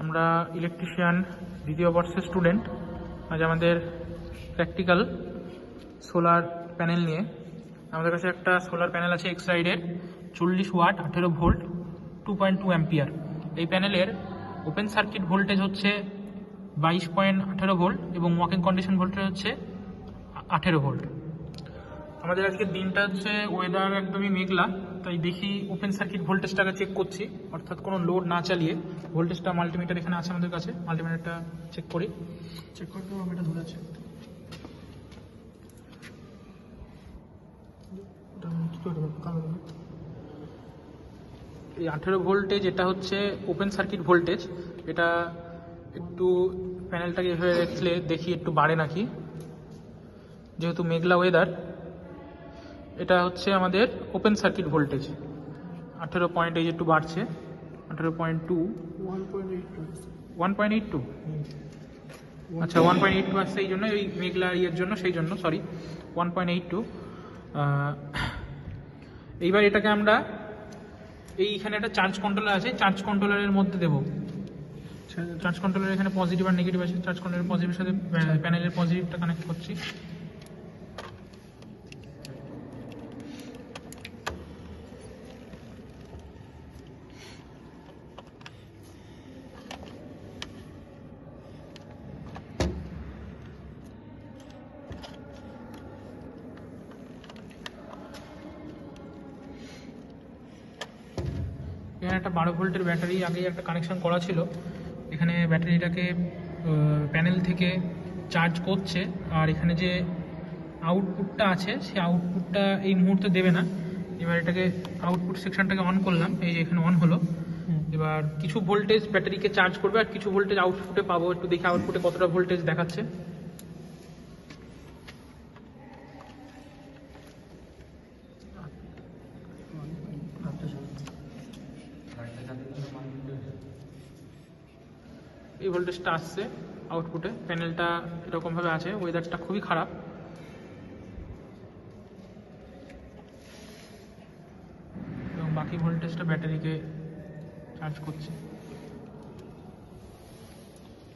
আমরা ইলেকট্রিশিয়ান দ্বিতীয় বর্ষের স্টুডেন্ট আজ আমাদের প্র্যাকটিক্যাল সোলার প্যানেল নিয়ে। আমাদের কাছে একটা সোলার প্যানেল আছে এক্স রাইডের চল্লিশ ওয়াট আঠেরো volt two point two ampere এই প্যানেলের ওপেন সার্কিট ভোল্টেজ হচ্ছে বাইশ পয়েন্ট আঠেরো ভোল্ট এবং ওয়াকিং কন্ডিশন ভোল্টেজ হচ্ছে আঠেরো ভোল্ট আমাদের আজকের দিনটা হচ্ছে ওয়েদার একদমই মেঘলা তাই দেখি ওপেন সার্কিট ভোল্টেজটাকে চেক করছি অর্থাৎ কোনো লোড না চালিয়ে ভোল্টেজটা মাল্টিমিটার এখানে আছে আমাদের কাছে মাল্টিমিটারটা চেক করি। চেক করতে হবে এটা ধরে আছে। এই আঠেরো ভোল্টেজ এটা হচ্ছে ওপেন সার্কিট ভোল্টেজ এটা একটু প্যানেলটাকে এভাবে রাখলে দেখি একটু বাড়ে নাকি। যেহেতু মেঘলা ওয়েদার এটা হচ্ছে আমাদের ওপেন সার্কিট ভোল্টেজ আঠেরো পয়েন্ট এই যে একটু বাড়ছে আঠেরো point two one point eight two আচ্ছা ওয়ান পয়েন্ট এইট টু আসছে এই জন্য এই মেঘলা ইয়ের জন্য সেই জন্য sorry one point eight two এইবার এটাকে আমরা এইখানে একটা চার্জ কন্ট্রোলার আছে চার্জ কন্ট্রোলারের মধ্যে দেবো। চার্জ কন্ট্রোলার এখানে পজিটিভ আর নেগেটিভ আছে চার্জ কন্ট্রোলারের পজিটিভের সাথে প্যানেলের পজিটিভটা কানেক্ট করছি। এখানে একটা বারো ভোল্টের ব্যাটারি আগে একটা কানেকশন করা ছিল। এখানে ব্যাটারিটাকে প্যানেল থেকে চার্জ করছে। আর এখানে যে আউটপুটটা আছে সেই আউটপুটটা এই মুহূর্তে দেবে না। এবার এটাকে আউটপুট সেকশনটাকে অন করলাম। এই যে এখানে অন হলো। এবার কিছু ভোল্টেজ ব্যাটারিকে চার্জ করবে আর কিছু ভোল্টেজ আউটপুটে পাবো। একটু দেখি আউটপুটে কতটা ভোল্টেজ দেখাচ্ছে। এই ভোল্টেজটা আসছে আউটপুটে প্যানেলটা এরকমভাবে আছে ওয়েদারটা খুবই খারাপ। এবং বাকি ভোল্টেজটা ব্যাটারিকে চার্জ করছে।